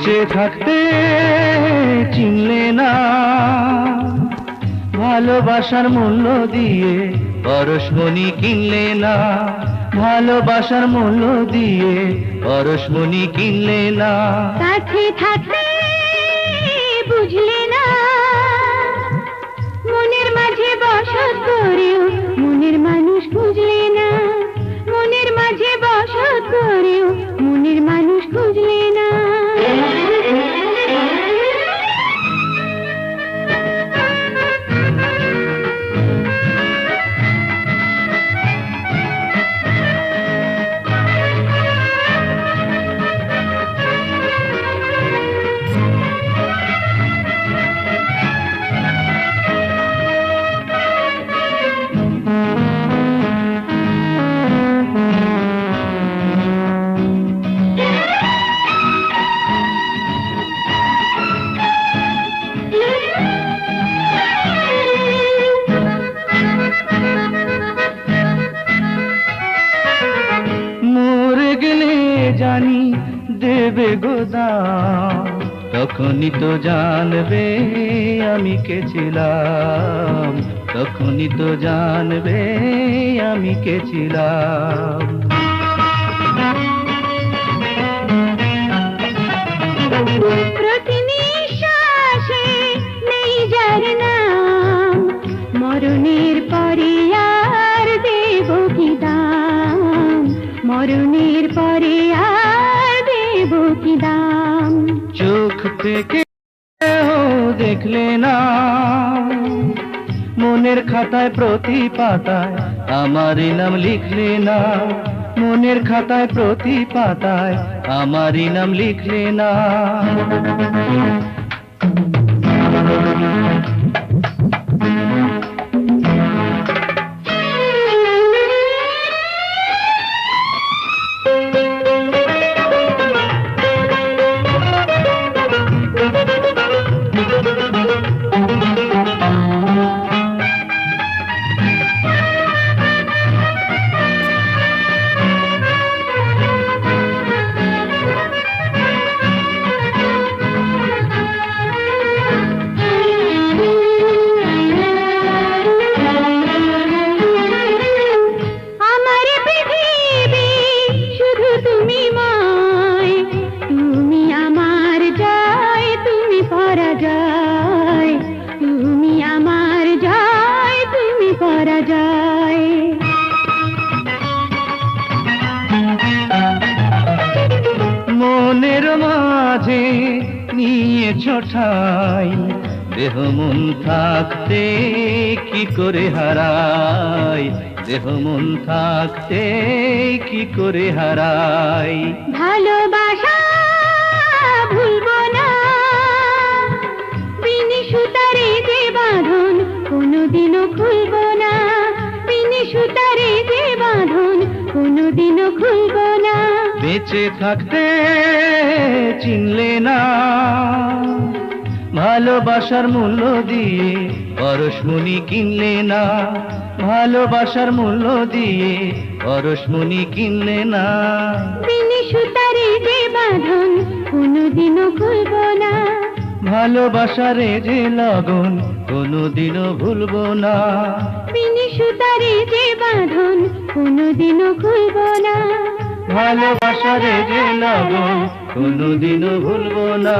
বেঁচে থাকতে চিনলে না। ভালোবাসার মূল্য দিয়ে পরশমণি কিনলে না। ভালোবাসার মূল্য দিয়ে পরশমণি কিনলে না। কাছে থাকতে বুঝলে জানি দেবে গোদাম তখনই তো জানবে আমি কে ছিলাম। তখনই তো জানবে আমি কে ছিলাম। প্রতি নিঃশ্বাসে নেই যার দেব কি দাম? মরণের পরে চোখ থেকে দেখলে না। মনের খাতায় প্রতি পাতায় আমারই নাম লিখলে না। মনের খাতায় প্রতি পাতায় আমারই নাম লিখলে না। মনের মাঝে নিয়ে ছোটাই, দেহ মন থাকতে কি করে হারাই? দেহ মন থাকতে কি করে হারাই? ভালোবাসা ভুলবো বেঁচে থাকতে চিনলে না। ভালোবাসার মূল্য দিয়ে পরশমণি কিনলে না। ভালোবাসার মূল্য দিয়ে পরশমণি কিনলে না। সুতারে যে বাঁধন কোনোদিনও খুলবো না। ভালোবাসারে যে লগন কোনোদিনও ভুলবো না। সুতারে যে বাঁধন কোনোদিনও খুলবো না। ভালোবাসারে যে লগন কোনোদিনও ভুলবো না।